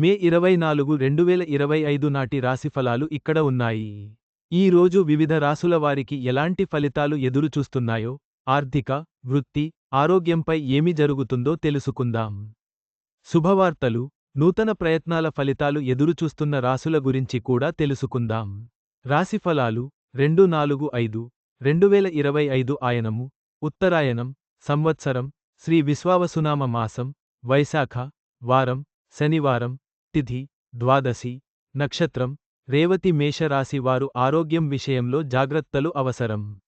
మే ఇరవై నాలుగు రెండు వేల ఇరవై ఐదు నాటి రాశిఫలాలు ఇక్కడ ఉన్నాయి. ఈ రోజు వివిధ రాసుల వారికి ఎలాంటి ఫలితాలు ఎదురుచూస్తున్నాయో ఆర్థిక వృత్తి ఆరోగ్యంపై ఏమి జరుగుతుందో తెలుసుకుందాం. శుభవార్తలు నూతన ప్రయత్నాల ఫలితాలు ఎదురుచూస్తున్న రాసుల గురించి కూడా తెలుసుకుందాం. రాశిఫలాలు రెండు నాలుగు ఐదు రెండు వేల ఇరవై ఐదు ఆయనము ఉత్తరాయణం సంవత్సరం శ్రీ విశ్వావసునామ మాసం వైశాఖ వారం శనివారం తిథి ద్వాదశి నక్షత్రం రేవతి మేషరాశి వారు ఆరోగ్యం విషయంలో జాగ్రత్తలు అవసరం.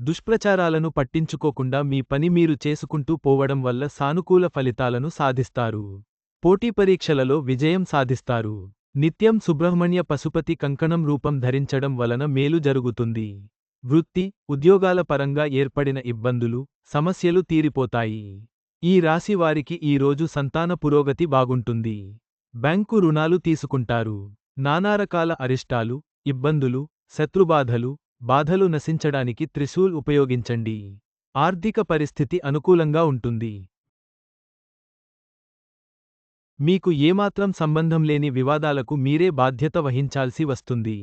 దుష్ప్రచారాలను పట్టించుకోకుండా మీ పని మీరు చేసుకుంటూ పోవడం వల్ల సానుకూల ఫలితాలను సాధిస్తారు. పోటీ పరీక్షలలో విజయం సాధిస్తారు. నిత్యం సుబ్రహ్మణ్య పశుపతి కంకణం రూపం ధరించడం వలన మేలు జరుగుతుంది. వృత్తి ఉద్యోగాల పరంగా ఏర్పడిన ఇబ్బందులు సమస్యలు తీరిపోతాయి. ఈ రాశి వారికి ఈ రోజు సంతాన పురోగతి బాగుంటుంది. బ్యాంకు రుణాలు తీసుకుంటారు. నానారకాల అరిష్టాలు ఇబ్బందులు శత్రుబాధలు బాధలు నశించడానికి త్రిశూల్ ఉపయోగించండి. ఆర్థిక పరిస్థితి అనుకూలంగా ఉంటుంది. మీకు ఏమాత్రం సంబంధం లేని వివాదాలకు మీరే బాధ్యత వహించాల్సి వస్తుంది.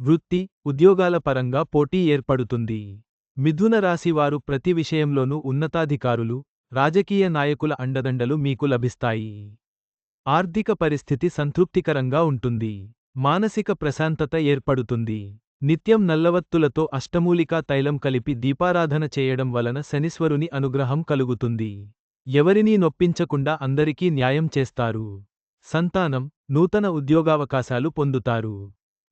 వృత్తి ఉద్యోగాల పరంగా పోటీ ఏర్పడుతుంది. మిథున రాశివారు ప్రతి విషయంలోనూ ఉన్నతాధికారులు రాజకీయ నాయకుల అండదండలు మీకు లభిస్తాయి. ఆర్థిక పరిస్థితి సంతృప్తికరంగా ఉంటుంది. మానసిక ప్రశాంతత ఏర్పడుతుంది. నిత్యం నల్లవత్తులతో అష్టమూలికా తైలం కలిపి దీపారాధన చేయడం వలన శనిశ్వరుని అనుగ్రహం కలుగుతుంది. ఎవరినీ నొప్పించకుండా అందరికీ న్యాయం చేస్తారు. సంతానం నూతన ఉద్యోగావకాశాలు పొందుతారు.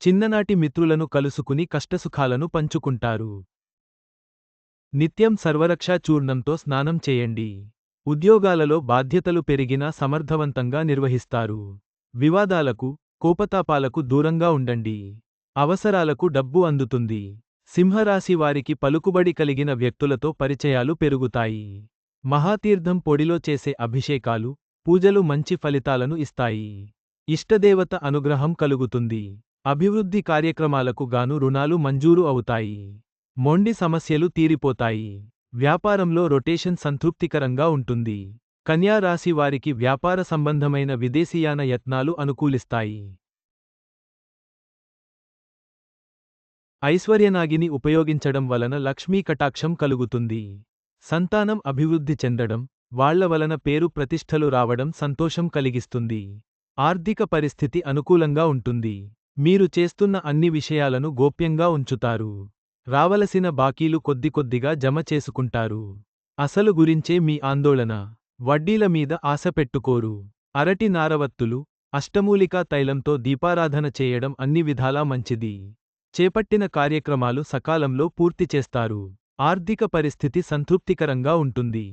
చిన్ననాటి మిత్రులను కలుసుకుని కష్టసుఖాలను పంచుకుంటారు. నిత్యం సర్వరక్షా చూర్ణంతో స్నానం చేయండి. ఉద్యోగాలలో బాధ్యతలు పెరిగినా సమర్థవంతంగా నిర్వహిస్తారు. వివాదాలకు కోపతాపాలకు దూరంగా ఉండండి. అవసరాలకు డబ్బు అందుతుంది. సింహరాశి వారికి పలుకుబడి కలిగిన వ్యక్తులతో పరిచయాలు పెరుగుతాయి. మహాతీర్థం పొడిలో చేసే అభిషేకాలు పూజలు మంచి ఫలితాలను ఇస్తాయి. ఇష్టదేవత అనుగ్రహం కలుగుతుంది. అభివృద్ధి కార్యక్రమాలకు గాను రుణాలు మంజూరు అవుతాయి. మొండి సమస్యలు తీరిపోతాయి. వ్యాపారంలో రొటేషన్ సంతృప్తికరంగా ఉంటుంది. కన్యా రాశి వారికి వ్యాపార సంబంధమైన విదేశీయాన యత్నాలు అనుకూలిస్తాయి. ఐశ్వర్యనాగిని ఉపయోగించడం వలన లక్ష్మీ కటాక్షం కలుగుతుంది. సంతానం అభివృద్ధి చెందడం వాళ్ళ వలన పేరు ప్రతిష్టలు రావడం సంతోషం కలిగిస్తుంది. ఆర్థిక పరిస్థితి అనుకూలంగా ఉంటుంది. మీరు చేస్తున్న అన్ని విషయాలను గోప్యంగా ఉంచుతారు. రావలసిన బాకీలు కొద్ది కొద్దిగా జమ చేసుకుంటారు. అసలు గురించే మీ ఆందోళన. వడ్డీల మీద ఆశ పెట్టుకోరు. అరటి నారవత్తులు అష్టమూలికా తైలంతో దీపారాధన చేయడం అన్ని విధాలా మంచిది. చేపట్టిన కార్యక్రమాలు సకాలంలో పూర్తి చేస్తారు. ఆర్థిక పరిస్థితి సంతృప్తికరంగా ఉంటుంది.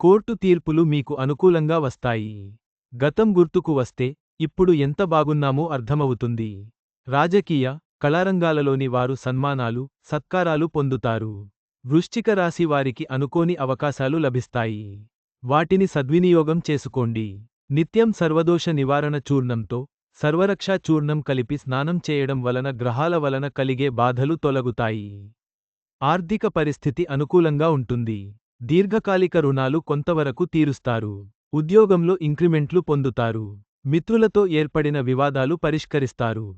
కోర్టు తీర్పులు మీకు అనుకూలంగా వస్తాయి. గతం గుర్తుకు వస్తే ఇప్పుడు ఎంత బాగున్నామో అర్థమవుతుంది. రాజకీయ కళారంగాలలోని వారు సన్మానాలు సత్కారాలు పొందుతారు. వృశ్చిక రాశి వారికి అనుకోని అవకాశాలు లభిస్తాయి. వాటిని సద్వినియోగం చేసుకోండి. నిత్యం సర్వదోష నివారణ చూర్ణంతో సర్వరక్షా చూర్ణం కలిపి స్నానం చేయడం వలన గ్రహాల వలన కలిగే బాధలు తొలగుతాయి. ఆర్థిక పరిస్థితి అనుకూలంగా ఉంటుంది. దీర్ఘకాలిక రుణాలు కొంతవరకు తీరుస్తారు. ఉద్యోగంలో ఇంక్రిమెంట్లు పొందుతారు. మిత్రులతో ఏర్పడిన వివాదాలు పరిష్కరిస్తారు.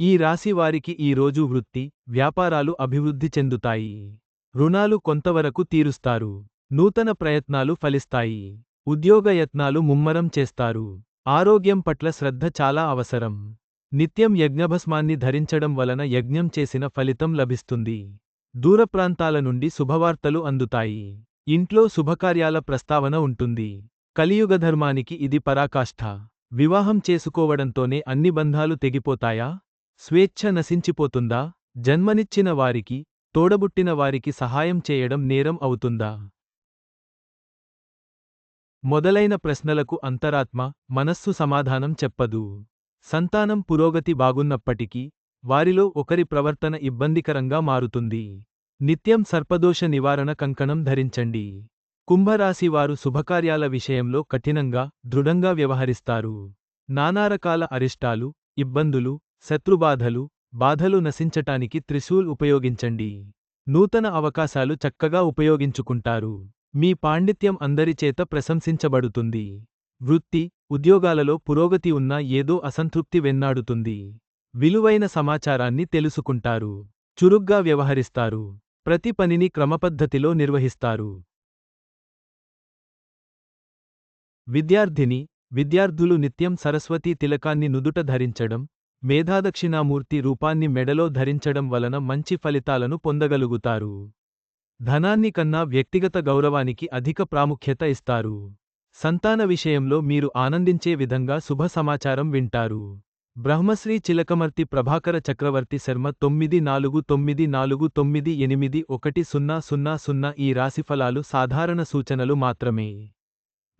ఈ రాశి వారికి ఈ రోజు వృత్తి వ్యాపారాలు అభివృద్ధి చెందుతాయి. రుణాలు కొంతవరకు తీరుస్తారు. నూతన ప్రయత్నాలు ఫలిస్తాయి. ఉద్యోగ యత్నాలు ముమ్మరం చేస్తారు. ఆరోగ్యం పట్ల శ్రద్ధ చాలా అవసరం. నిత్యం యజ్ఞభస్మాన్ని ధరించడం వలన యజ్ఞం చేసిన ఫలితం లభిస్తుంది. దూర ప్రాంతాల నుండి శుభవార్తలు అందుతాయి. ఇంట్లో శుభకార్యాల ప్రస్తావన ఉంటుంది. కలియుగ ధర్మానికి ఇది పరాకాష్ఠ. వివాహం చేసుకోవడంతోనే అన్ని బంధాలు తెగిపోతాయా? స్వేచ్ఛ నశించిపోతుందా? జన్మనిచ్చిన వారికి తోడబుట్టిన వారికి సహాయం చేయడం నేరం అవుతుందా? మొదలైన ప్రశ్నలకు అంతరాత్మ మనస్సు సమాధానం చెప్పదు. సంతానం పురోగతి బాగున్నప్పటికీ వారిలో ఒకరి ప్రవర్తన ఇబ్బందికరంగా మారుతుంది. నిత్యం సర్పదోష నివారణ కంకణం ధరించండి. కుంభరాశి వారు శుభకార్యాల విషయంలో కఠినంగా దృఢంగా వ్యవహరిస్తారు. నానారకాల అరిష్టాలు ఇబ్బందులు శత్రుబాధలు బాధలు నశించటానికి త్రిశూల్ ఉపయోగించండి. నూతన అవకాశాలు చక్కగా ఉపయోగించుకుంటారు. మీ పాండిత్యం అందరిచేత ప్రశంసించబడుతుంది. వృత్తి ఉద్యోగాలలో పురోగతి ఉన్నా ఏదో అసంతృప్తి వెన్నాడుతుంది. విలువైన సమాచారాన్ని తెలుసుకుంటారు. చురుగ్గా వ్యవహరిస్తారు. ప్రతి పనిని క్రమపద్ధతిలో నిర్వహిస్తారు. విద్యార్థిని విద్యార్థులు నిత్యం సరస్వతీ తిలకాన్ని నుదుట ధరించడం మేధాదక్షిణామూర్తి రూపాన్ని మెడలో ధరించడం వలన మంచి ఫలితాలను పొందగలుగుతారు. ధనాన్ని కన్నా వ్యక్తిగత గౌరవానికి అధిక ప్రాముఖ్యత ఇస్తారు. సంతాన విషయంలో మీరు ఆనందించే విధంగా శుభ సమాచారం వింటారు. బ్రహ్మశ్రీ చిలకమర్తి ప్రభాకర చక్రవర్తి శర్మ తొమ్మిది నాలుగు తొమ్మిది నాలుగు తొమ్మిది ఎనిమిది ఒకటి సున్నా సున్నా సున్నా ఈ రాశిఫలాలు సాధారణ సూచనలు మాత్రమే.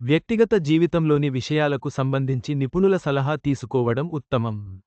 వ్యక్తిగత జీవితంలోని విషయాలకు సంబంధించి నిపుణుల సలహా తీసుకోవడం ఉత్తమం.